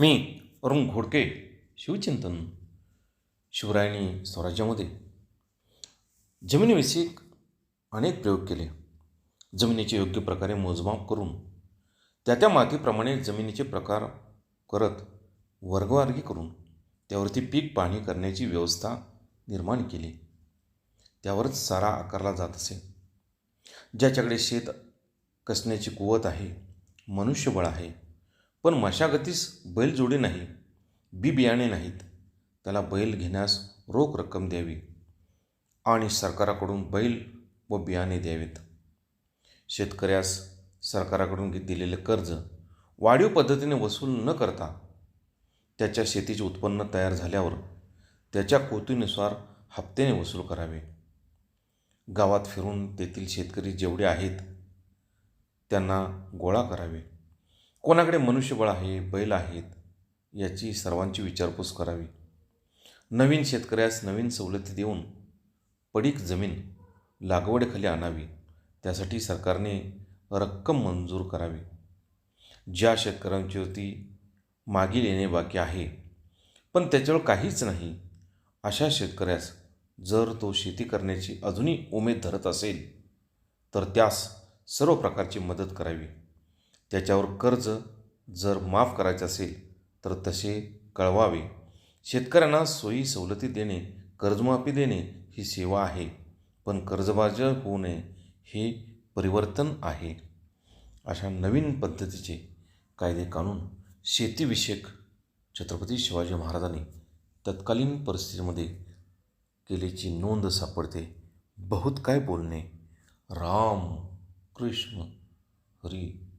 मी अरुण घोडके शिवचिंतन शिवरायांनी स्वराज्यामध्ये जमिनीविषयी अनेक प्रयोग केले. जमिनीचे योग्य प्रकारे मोजमाप करून त्या त्या मातीप्रमाणे जमिनीचे प्रकार करत वर्गवारगी करून त्यावरती पीक पाहणी करण्याची व्यवस्था निर्माण केली. त्यावरच सारा आकारला जात असे. ज्याच्याकडे शेत कसण्याची कुवत आहे मनुष्यबळ आहे पण मशागतीस बैलजोडी नाही बी बियाणे नाहीत. त्याला बैल घेण्यास रोख रक्कम द्यावी आणि सरकाराकडून बैल व बियाणे द्यावेत. शेतकऱ्यास सरकाराकडून दिलेले कर्ज वाढीव पद्धतीने वसूल न करता त्याच्या शेतीचे उत्पन्न तयार झाल्यावर त्याच्या कोतीनुसार हप्त्याने वसूल करावे. गावात फिरून तेथील शेतकरी जेवढे आहेत त्यांना गोळा करावे. कोणाकडे मनुष्यबळ आहे बैल आहेत याची सर्वांची विचारपूस करावी. नवीन शेतकऱ्यास नवीन सवलती देऊन पडीक जमीन लागवडीखाली आणावी. त्यासाठी सरकारने रक्कम मंजूर करावी. ज्या शेतकऱ्यांची होती मागील येणे बाकी आहे पण त्याच्यावर काहीच नाही अशा शेतकऱ्यास जर तो शेती करण्याची अजूनही उमेद धरत असेल तर त्यास सर्व प्रकारची मदत करावी. त्याच्यावर कर्ज जर माफ करायचे असेल तर तसे कळवावे. शेतकऱ्यांना सोयी सवलती देणे कर्जमाफी देणे ही सेवा आहे पण कर्जबाज होऊ नये हे परिवर्तन आहे. अशा नवीन पद्धतीचे कायदे कानून शेतीविषयक छत्रपती शिवाजी महाराजांनी तत्कालीन परिस्थितीमध्ये केल्याची नोंद सापडते. बहुत काय बोलणे. राम कृष्ण हरी